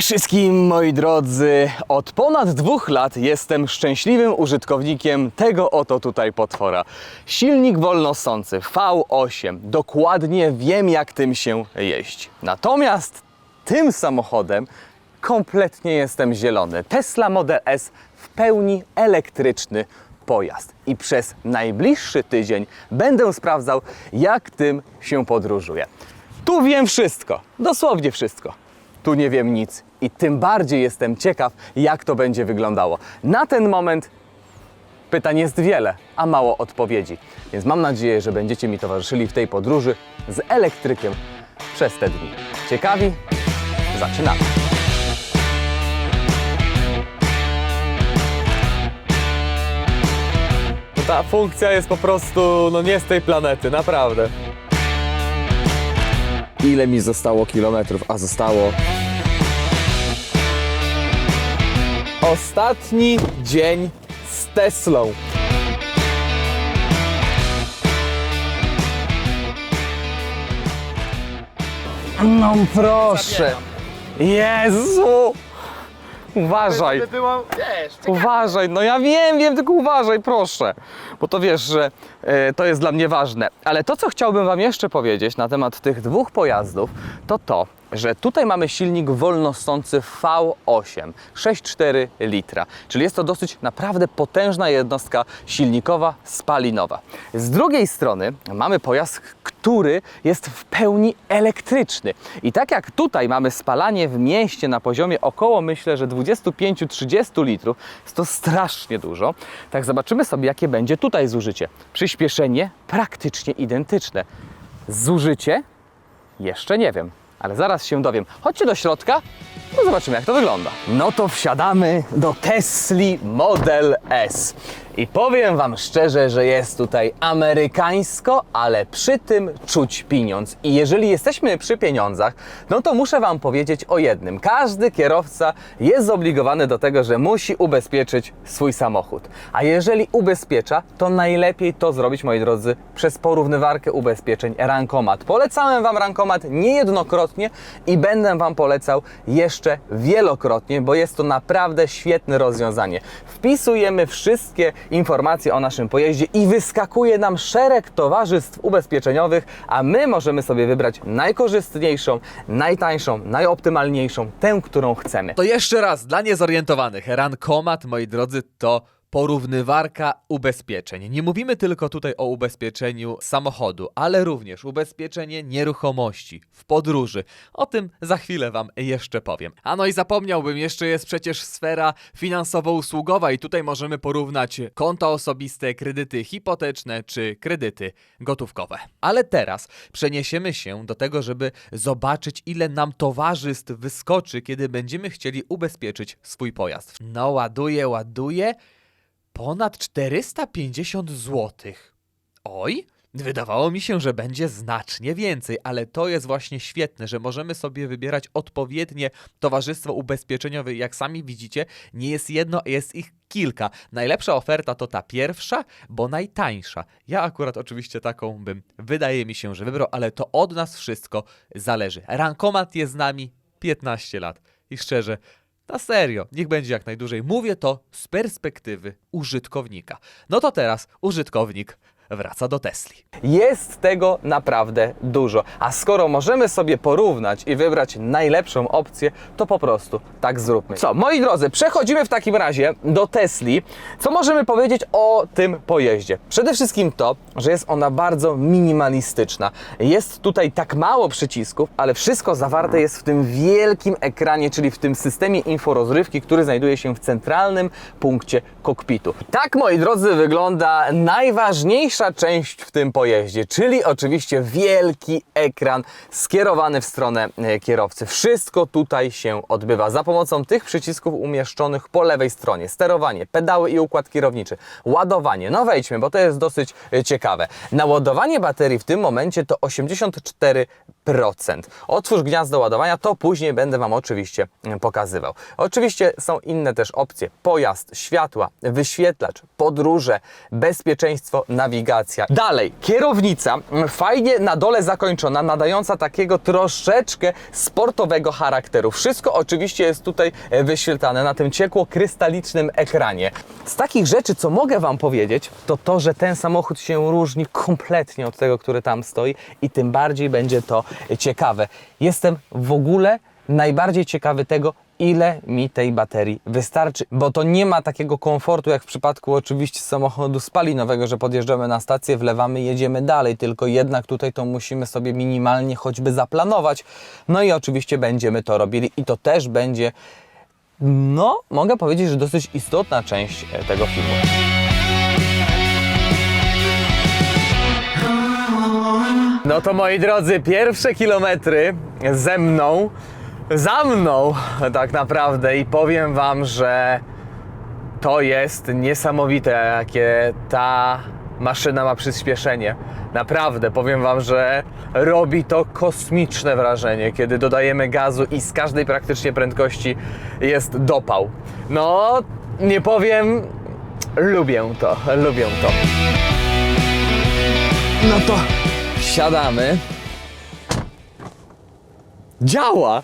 Wszystkim moi drodzy! Od ponad dwóch lat jestem szczęśliwym użytkownikiem tego oto tutaj potwora. Silnik wolnosący V8. Dokładnie wiem jak tym się jeździ. Natomiast tym samochodem kompletnie jestem zielony. Tesla Model S w pełni elektryczny pojazd. I przez najbliższy tydzień będę sprawdzał jak tym się podróżuje. Tu wiem wszystko, dosłownie wszystko. Tu nie wiem nic i tym bardziej jestem ciekaw, jak to będzie wyglądało. Na ten moment pytań jest wiele, a mało odpowiedzi. Więc mam nadzieję, że będziecie mi towarzyszyli w tej podróży z elektrykiem przez te dni. Ciekawi? Zaczynamy. Ta funkcja jest po prostu no nie z tej planety, naprawdę. Ile mi zostało kilometrów, a zostało Ostatni dzień z Teslą. No proszę. Jezu! Uważaj. Wiesz, Uważaj, no ja wiem, wiem, tylko uważaj, proszę. Bo to wiesz, że e, to jest dla mnie ważne. Ale to, co chciałbym Wam jeszcze powiedzieć na temat tych dwóch pojazdów, to to, że tutaj mamy silnik wolnosący V8 6,4 litra, czyli jest to dosyć naprawdę potężna jednostka silnikowa spalinowa. Z drugiej strony mamy pojazd, który jest w pełni elektryczny. I tak jak tutaj mamy spalanie w mieście na poziomie około myślę, że 25-30 litrów, jest to strasznie dużo, tak zobaczymy sobie jakie będzie tutaj zużycie. Przyspieszenie praktycznie identyczne. Zużycie jeszcze nie wiem, ale zaraz się dowiem. Chodźcie do środka, no zobaczymy jak to wygląda. No to wsiadamy do Tesli Model S. I powiem Wam szczerze, że jest tutaj amerykańsko, ale przy tym czuć pieniądz. I jeżeli jesteśmy przy pieniądzach, no to muszę Wam powiedzieć o jednym. Każdy kierowca jest zobligowany do tego, że musi ubezpieczyć swój samochód. A jeżeli ubezpiecza, to najlepiej to zrobić, moi drodzy, przez porównywarkę ubezpieczeń Rankomat. Polecałem Wam Rankomat niejednokrotnie i będę Wam polecał jeszcze wielokrotnie, bo jest to naprawdę świetne rozwiązanie. Wpisujemy wszystkie informacje o naszym pojeździe i wyskakuje nam szereg towarzystw ubezpieczeniowych, a my możemy sobie wybrać najkorzystniejszą, najtańszą, najoptymalniejszą, tę, którą chcemy. To jeszcze raz, dla niezorientowanych, Rankomat, moi drodzy, to porównywarka ubezpieczeń. Nie mówimy tylko tutaj o ubezpieczeniu samochodu, ale również ubezpieczenie nieruchomości w podróży. O tym za chwilę Wam jeszcze powiem. A no i zapomniałbym, jeszcze jest przecież sfera finansowo-usługowa i tutaj możemy porównać konta osobiste, kredyty hipoteczne czy kredyty gotówkowe. Ale teraz przeniesiemy się do tego, żeby zobaczyć, ile nam towarzystw wyskoczy, kiedy będziemy chcieli ubezpieczyć swój pojazd. No, ładuję, ładuję. Ponad 450 zł. Oj, wydawało mi się, że będzie znacznie więcej, ale to jest właśnie świetne, że możemy sobie wybierać odpowiednie towarzystwo ubezpieczeniowe. Jak sami widzicie, nie jest jedno, jest ich kilka. Najlepsza oferta to ta pierwsza, bo najtańsza. Ja akurat oczywiście taką bym, wydaje mi się, że wybrał, ale to od nas wszystko zależy. Rankomat jest z nami 15 lat i szczerze, na serio, niech będzie jak najdłużej. Mówię to z perspektywy użytkownika. No to teraz użytkownik wraca do Tesli. Jest tego naprawdę dużo. A skoro możemy sobie porównać i wybrać najlepszą opcję, to po prostu tak zróbmy. Co, moi drodzy, przechodzimy w takim razie do Tesli. Co możemy powiedzieć o tym pojeździe? Przede wszystkim to, że jest ona bardzo minimalistyczna. Jest tutaj tak mało przycisków, ale wszystko zawarte jest w tym wielkim ekranie, czyli w tym systemie inforozrywki, który znajduje się w centralnym punkcie kokpitu. Tak, moi drodzy, wygląda najważniejsza część w tym pojeździe, czyli oczywiście wielki ekran skierowany w stronę e, kierowcy. Wszystko tutaj się odbywa za pomocą tych przycisków umieszczonych po lewej stronie. Sterowanie, pedały i układ kierowniczy, ładowanie. No wejdźmy, bo to jest dosyć e, ciekawe. Naładowanie baterii w tym momencie to Otwórz gniazdo ładowania, to później będę Wam oczywiście mm, pokazywał. Oczywiście są inne też opcje. Pojazd, światła, wyświetlacz, podróże, bezpieczeństwo, nawigacja. Dalej, kierownica, mm, fajnie na dole zakończona, nadająca takiego troszeczkę sportowego charakteru. Wszystko oczywiście jest tutaj e, wyświetlane na tym ciekło-krystalicznym ekranie. Z takich rzeczy, co mogę Wam powiedzieć, to to, że ten samochód się różni kompletnie od tego, który tam stoi i tym bardziej będzie to ciekawe. Jestem w ogóle najbardziej ciekawy tego, ile mi tej baterii wystarczy, bo to nie ma takiego komfortu jak w przypadku oczywiście samochodu spalinowego, że podjeżdżamy na stację, wlewamy, jedziemy dalej, tylko jednak tutaj to musimy sobie minimalnie choćby zaplanować. No i oczywiście będziemy to robili i to też będzie no, mogę powiedzieć, że dosyć istotna część e, tego filmu. No to moi drodzy, pierwsze kilometry ze mną, za mną tak naprawdę i powiem Wam, że to jest niesamowite, jakie ta maszyna ma przyspieszenie. Naprawdę, powiem Wam, że robi to kosmiczne wrażenie, kiedy dodajemy gazu i z każdej praktycznie prędkości jest dopał. No, nie powiem, lubię to, lubię to. No to siadamy. Działa!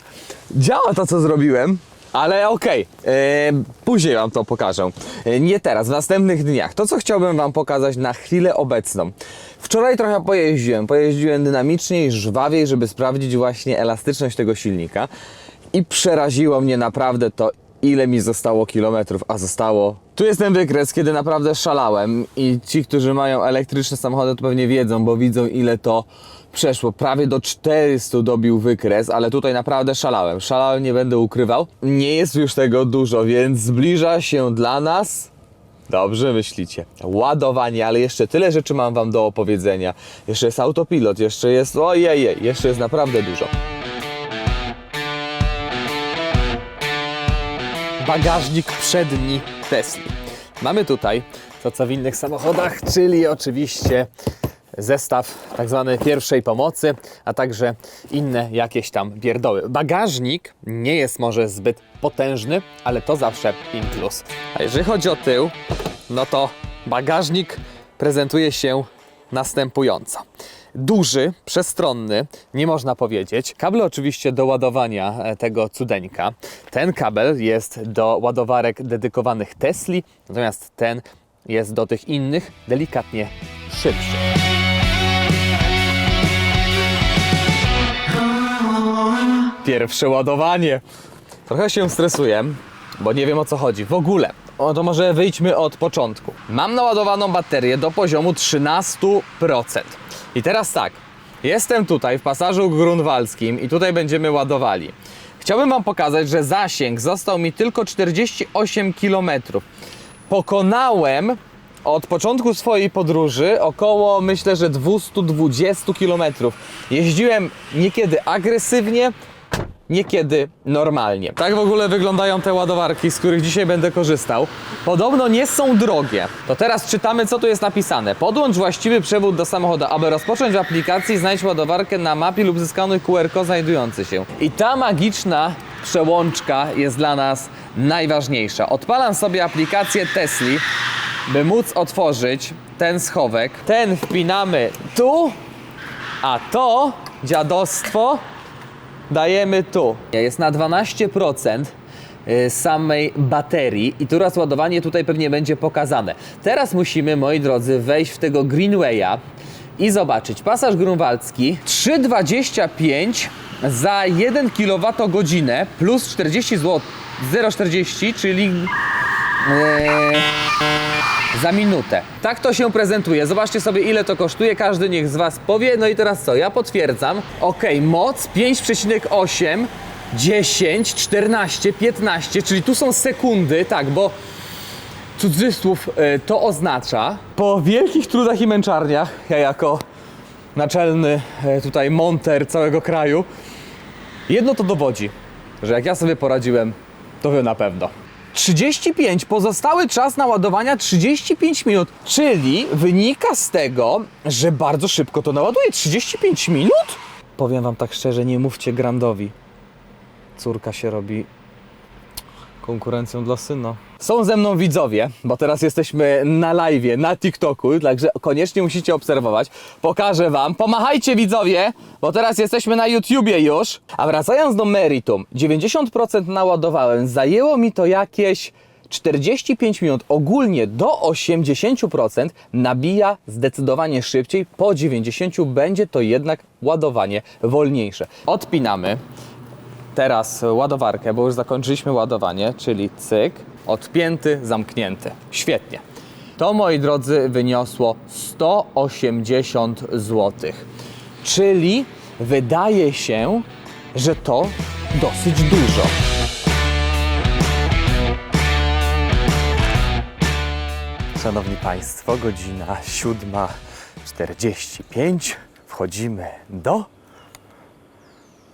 Działa to, co zrobiłem. Ale okej, e, później Wam to pokażę. E, nie teraz, w następnych dniach. To, co chciałbym Wam pokazać na chwilę obecną. Wczoraj trochę pojeździłem. Pojeździłem dynamiczniej, żwawiej, żeby sprawdzić właśnie elastyczność tego silnika. I przeraziło mnie naprawdę to, ile mi zostało kilometrów, a zostało. Tu jest ten wykres, kiedy naprawdę szalałem. I ci, którzy mają elektryczne samochody, to pewnie wiedzą, bo widzą, ile to przeszło. Prawie do 400 dobił wykres, ale tutaj naprawdę szalałem. Szalałem, nie będę ukrywał. Nie jest już tego dużo, więc zbliża się dla nas. Dobrze myślicie. Ładowanie, ale jeszcze tyle rzeczy mam Wam do opowiedzenia. Jeszcze jest autopilot, jeszcze jest. Ojej, jeszcze jest naprawdę dużo. Bagażnik przedni Tesli. Mamy tutaj to co w innych samochodach, czyli oczywiście zestaw tak zwany pierwszej pomocy, a także inne jakieś tam pierdoły. Bagażnik nie jest może zbyt potężny, ale to zawsze in plus. A jeżeli chodzi o tył, no to bagażnik prezentuje się następująco. Duży, przestronny, nie można powiedzieć. Kable oczywiście do ładowania e, tego cudeńka. Ten kabel jest do ładowarek dedykowanych Tesli, natomiast ten jest do tych innych delikatnie szybszy. Pierwsze ładowanie. Trochę się stresuję, bo nie wiem o co chodzi. W ogóle. O, to może wyjdźmy od początku. Mam naładowaną baterię do poziomu 13%. I teraz tak. Jestem tutaj w pasażu grunwaldzkim i tutaj będziemy ładowali. Chciałbym Wam pokazać, że zasięg został mi tylko 48 km. Pokonałem od początku swojej podróży około myślę, że 220 km. Jeździłem niekiedy agresywnie, niekiedy normalnie. Tak w ogóle wyglądają te ładowarki, z których dzisiaj będę korzystał. Podobno nie są drogie. To teraz czytamy, co tu jest napisane. Podłącz właściwy przewód do samochodu, aby rozpocząć w aplikacji, znajdź ładowarkę na mapie lub zyskanych QR kod znajdujący się. I ta magiczna przełączka jest dla nas najważniejsza. Odpalam sobie aplikację Tesli, by móc otworzyć ten schowek. Ten wpinamy tu, a to dziadostwo dajemy tu. Jest na 12% y, samej baterii i tu rozładowanie tutaj pewnie będzie pokazane. Teraz musimy, moi drodzy, wejść w tego Greenwaya i zobaczyć. Pasaż grunwaldzki 3,25 za 1 kWh plus 40 zł 0,40, czyli Eee, za minutę. Tak to się prezentuje. Zobaczcie sobie, ile to kosztuje. Każdy niech z Was powie. No i teraz co? Ja potwierdzam. Ok, moc 5,8, 10, 14, 15, czyli tu są sekundy, tak, bo cudzysłów e, to oznacza. Po wielkich trudach i męczarniach, ja jako naczelny e, tutaj monter całego kraju, jedno to dowodzi, że jak ja sobie poradziłem, to wy na pewno. 35, pozostały czas naładowania 35 minut, czyli wynika z tego, że bardzo szybko to naładuje. 35 minut? powiem wam tak szczerze, nie mówcie Grandowi. Córka się robi konkurencją dla syna. Są ze mną widzowie, bo teraz jesteśmy na live, na TikToku, także koniecznie musicie obserwować. Pokażę wam. Pomachajcie widzowie, bo teraz jesteśmy na YouTubie już. A wracając do meritum, 90% naładowałem. Zajęło mi to jakieś 45 minut. Ogólnie do 80% nabija zdecydowanie szybciej. Po 90 będzie to jednak ładowanie wolniejsze. Odpinamy teraz ładowarkę, bo już zakończyliśmy ładowanie, czyli cyk, odpięty, zamknięty. Świetnie. To, moi drodzy, wyniosło 180 zł. Czyli wydaje się, że to dosyć dużo. Szanowni Państwo, godzina 7.45. Wchodzimy do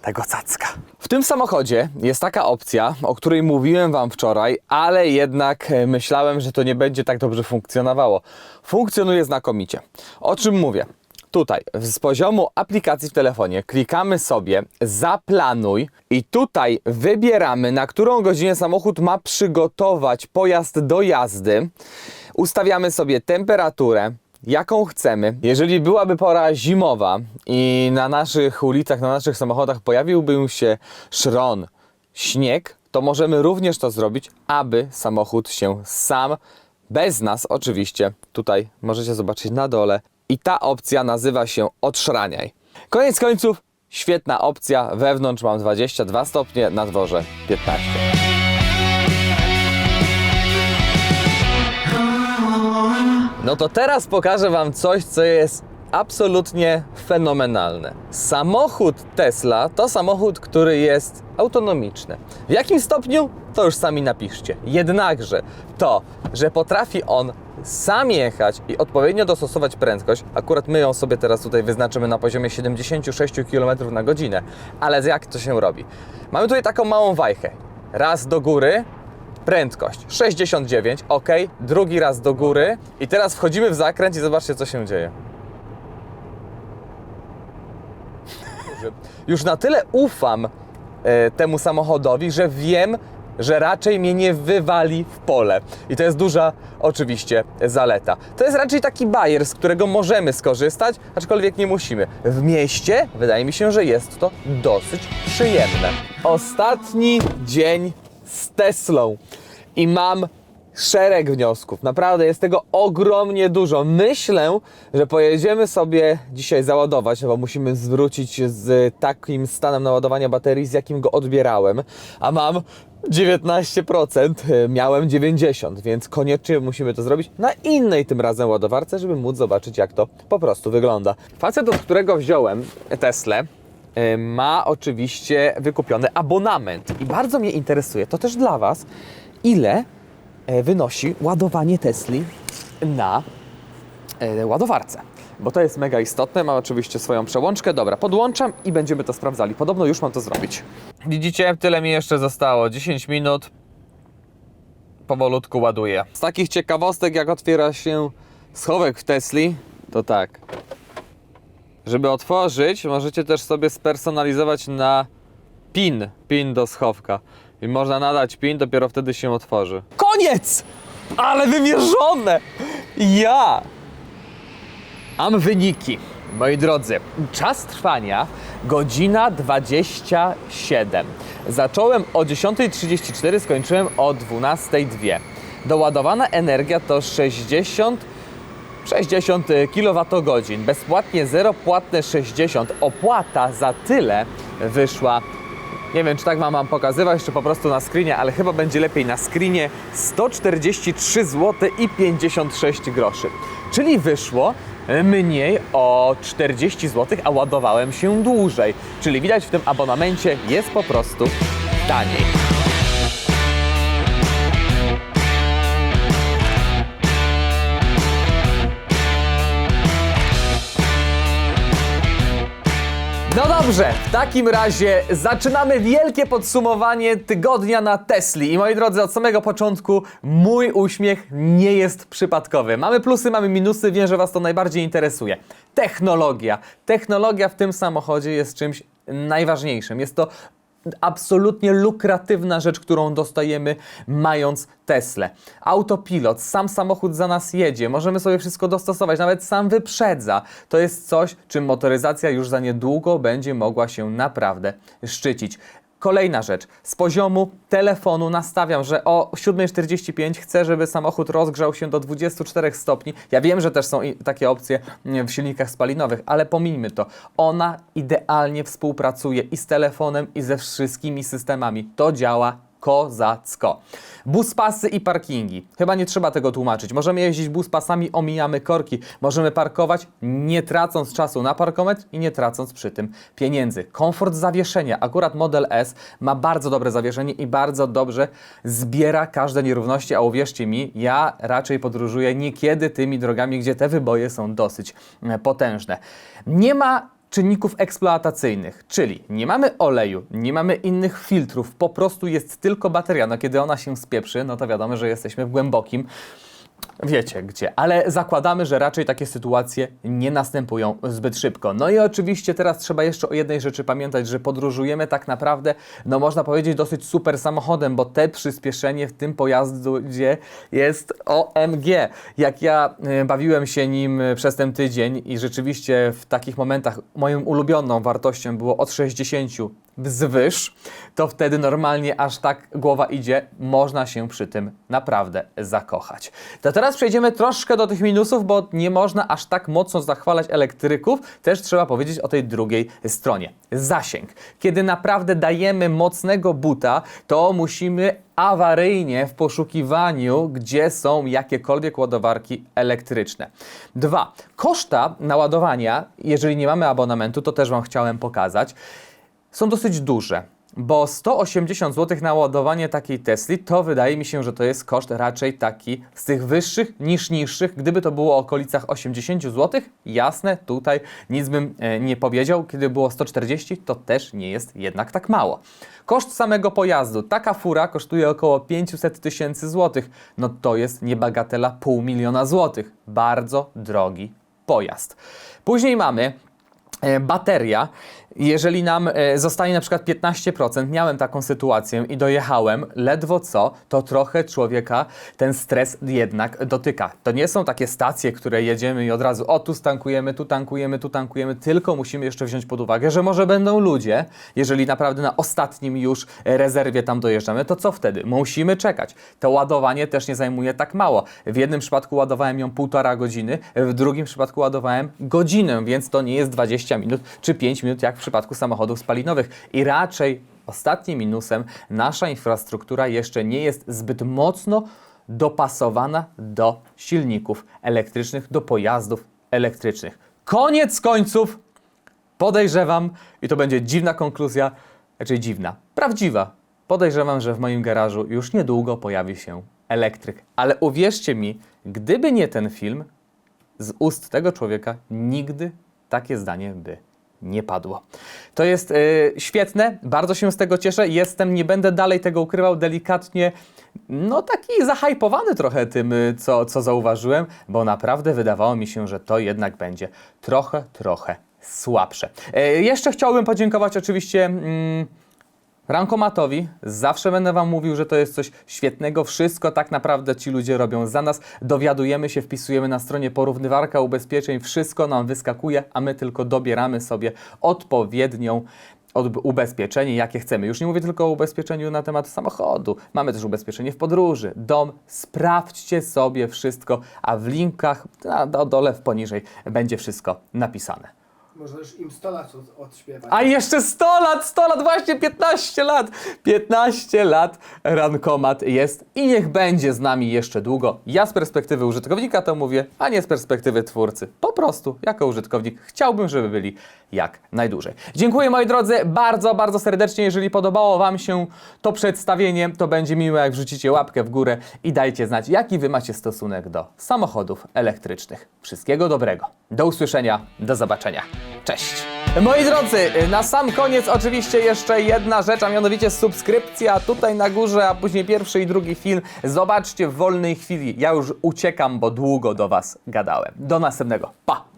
tego cacka. W tym samochodzie jest taka opcja, o której mówiłem Wam wczoraj, ale jednak e, myślałem, że to nie będzie tak dobrze funkcjonowało. Funkcjonuje znakomicie. O czym mówię? Tutaj z poziomu aplikacji w telefonie klikamy sobie zaplanuj i tutaj wybieramy na którą godzinę samochód ma przygotować pojazd do jazdy. Ustawiamy sobie temperaturę, jaką chcemy. Jeżeli byłaby pora zimowa i na naszych ulicach, na naszych samochodach pojawiłby się szron, śnieg, to możemy również to zrobić, aby samochód się sam, bez nas oczywiście, tutaj możecie zobaczyć na dole, i ta opcja nazywa się odszraniaj. Koniec końców, świetna opcja, wewnątrz mam 22 stopnie, na dworze 15. No to teraz pokażę Wam coś, co jest absolutnie fenomenalne. Samochód Tesla to samochód, który jest autonomiczny. W jakim stopniu? To już sami napiszcie. Jednakże to, że potrafi on sam jechać i odpowiednio dostosować prędkość, akurat my ją sobie teraz tutaj wyznaczymy na poziomie 76 km na godzinę, ale jak to się robi? Mamy tutaj taką małą wajchę. Raz do góry, Prędkość 69, ok. Drugi raz do góry. I teraz wchodzimy w zakręt i zobaczcie, co się dzieje. Już na tyle ufam e, temu samochodowi, że wiem, że raczej mnie nie wywali w pole. I to jest duża oczywiście zaleta. To jest raczej taki bajer, z którego możemy skorzystać, aczkolwiek nie musimy. W mieście wydaje mi się, że jest to dosyć przyjemne. Ostatni dzień z Teslą i mam szereg wniosków. Naprawdę jest tego ogromnie dużo. Myślę, że pojedziemy sobie dzisiaj załadować, bo musimy zwrócić z takim stanem naładowania baterii, z jakim go odbierałem, a mam 19%, miałem 90%, więc koniecznie musimy to zrobić na innej tym razem ładowarce, żeby móc zobaczyć, jak to po prostu wygląda. Facet, od którego wziąłem Teslę, ma oczywiście wykupiony abonament i bardzo mnie interesuje, to też dla Was, ile e, wynosi ładowanie Tesli na e, ładowarce. Bo to jest mega istotne. Mam oczywiście swoją przełączkę. Dobra, podłączam i będziemy to sprawdzali. Podobno już mam to zrobić. Widzicie, tyle mi jeszcze zostało. 10 minut. Powolutku ładuję. Z takich ciekawostek, jak otwiera się schowek w Tesli, to tak. Żeby otworzyć, możecie też sobie spersonalizować na PIN, PIN do schowka. I można nadać PIN, dopiero wtedy się otworzy. Koniec! Ale wymierzone! Ja! Mam wyniki, moi drodzy. Czas trwania godzina 27. Zacząłem o 10.34, skończyłem o 12.02. Doładowana energia to 60 60 kWh. Bezpłatnie 0, płatne 60. Opłata za tyle wyszła. Nie wiem, czy tak mam, mam pokazywać, czy po prostu na screenie, ale chyba będzie lepiej na screenie 143 zł i 56 groszy. Czyli wyszło mniej o 40 zł, a ładowałem się dłużej. Czyli widać w tym abonamencie jest po prostu taniej. Dobrze, w takim razie zaczynamy wielkie podsumowanie tygodnia na Tesli. I moi drodzy, od samego początku mój uśmiech nie jest przypadkowy. Mamy plusy, mamy minusy, wiem, że Was to najbardziej interesuje. Technologia. Technologia w tym samochodzie jest czymś najważniejszym. Jest to absolutnie lukratywna rzecz, którą dostajemy mając Teslę. Autopilot, sam samochód za nas jedzie, możemy sobie wszystko dostosować, nawet sam wyprzedza. To jest coś, czym motoryzacja już za niedługo będzie mogła się naprawdę szczycić. Kolejna rzecz. Z poziomu telefonu nastawiam, że o 7.45 chcę, żeby samochód rozgrzał się do 24 stopni. Ja wiem, że też są takie opcje w silnikach spalinowych, ale pomińmy to. Ona idealnie współpracuje i z telefonem, i ze wszystkimi systemami. To działa kozacko. Buspasy i parkingi. Chyba nie trzeba tego tłumaczyć. Możemy jeździć buspasami, omijamy korki. Możemy parkować nie tracąc czasu na parkometr i nie tracąc przy tym pieniędzy. Komfort zawieszenia. Akurat Model S ma bardzo dobre zawieszenie i bardzo dobrze zbiera każde nierówności, a uwierzcie mi, ja raczej podróżuję niekiedy tymi drogami, gdzie te wyboje są dosyć e, potężne. Nie ma czynników eksploatacyjnych, czyli nie mamy oleju, nie mamy innych filtrów, po prostu jest tylko bateria. No kiedy ona się spieprzy, no to wiadomo, że jesteśmy w głębokim Wiecie gdzie, ale zakładamy, że raczej takie sytuacje nie następują zbyt szybko. No i oczywiście teraz trzeba jeszcze o jednej rzeczy pamiętać, że podróżujemy tak naprawdę, no można powiedzieć, dosyć super samochodem, bo te przyspieszenie w tym pojazdzie jest OMG. Jak ja y, bawiłem się nim y, przez ten tydzień i rzeczywiście w takich momentach moją ulubioną wartością było od 60 wzwyż, to wtedy normalnie aż tak głowa idzie, można się przy tym naprawdę zakochać. To teraz przejdziemy troszkę do tych minusów, bo nie można aż tak mocno zachwalać elektryków, też trzeba powiedzieć o tej drugiej stronie. Zasięg. Kiedy naprawdę dajemy mocnego buta, to musimy awaryjnie w poszukiwaniu, gdzie są jakiekolwiek ładowarki elektryczne. Dwa, koszta naładowania, jeżeli nie mamy abonamentu, to też Wam chciałem pokazać są dosyć duże. Bo 180 zł na ładowanie takiej Tesli to wydaje mi się, że to jest koszt raczej taki z tych wyższych niż niższych. Gdyby to było o okolicach 80 zł, jasne, tutaj nic bym e, nie powiedział. Kiedy było 140, to też nie jest jednak tak mało. Koszt samego pojazdu. Taka fura kosztuje około 500 tysięcy złotych. No to jest niebagatela pół miliona złotych. Bardzo drogi pojazd. Później mamy e, bateria. Jeżeli nam e, zostanie na przykład 15%, miałem taką sytuację i dojechałem ledwo co, to trochę człowieka ten stres jednak dotyka. To nie są takie stacje, które jedziemy i od razu o tu tankujemy, tu tankujemy, tu tankujemy, tylko musimy jeszcze wziąć pod uwagę, że może będą ludzie, jeżeli naprawdę na ostatnim już e, rezerwie tam dojeżdżamy, to co wtedy? Musimy czekać. To ładowanie też nie zajmuje tak mało. W jednym przypadku ładowałem ją półtora godziny, w drugim przypadku ładowałem godzinę, więc to nie jest 20 minut czy 5 minut jak przypadku samochodów spalinowych. I raczej ostatnim minusem nasza infrastruktura jeszcze nie jest zbyt mocno dopasowana do silników elektrycznych, do pojazdów elektrycznych. Koniec końców podejrzewam, i to będzie dziwna konkluzja, raczej dziwna, prawdziwa. Podejrzewam, że w moim garażu już niedługo pojawi się elektryk. Ale uwierzcie mi, gdyby nie ten film, z ust tego człowieka nigdy takie zdanie by nie padło. To jest y, świetne, bardzo się z tego cieszę. Jestem, nie będę dalej tego ukrywał, delikatnie, no taki zahajpowany trochę tym, y, co, co zauważyłem, bo naprawdę wydawało mi się, że to jednak będzie trochę, trochę słabsze. Y, jeszcze chciałbym podziękować oczywiście. Mm, Rankomatowi zawsze będę Wam mówił, że to jest coś świetnego. Wszystko tak naprawdę ci ludzie robią za nas. Dowiadujemy się, wpisujemy na stronie porównywarka ubezpieczeń, wszystko nam wyskakuje, a my tylko dobieramy sobie odpowiednią od ubezpieczenie, jakie chcemy. Już nie mówię tylko o ubezpieczeniu na temat samochodu. Mamy też ubezpieczenie w podróży, dom. Sprawdźcie sobie wszystko, a w linkach na do- dole w poniżej będzie wszystko napisane. Możesz im 100 lat od, odśpiewać. A jeszcze 100 lat, 100 lat, właśnie 15 lat. 15 lat Rankomat jest i niech będzie z nami jeszcze długo. Ja z perspektywy użytkownika to mówię, a nie z perspektywy twórcy. Po prostu, jako użytkownik, chciałbym, żeby byli jak najdłużej. Dziękuję moi drodzy bardzo, bardzo serdecznie. Jeżeli podobało Wam się to przedstawienie, to będzie miłe, jak wrzucicie łapkę w górę i dajcie znać, jaki Wy macie stosunek do samochodów elektrycznych. Wszystkiego dobrego. Do usłyszenia, do zobaczenia. Cześć! Moi drodzy, na sam koniec oczywiście jeszcze jedna rzecz, a mianowicie subskrypcja tutaj na górze, a później pierwszy i drugi film. Zobaczcie w wolnej chwili. Ja już uciekam, bo długo do Was gadałem. Do następnego. Pa!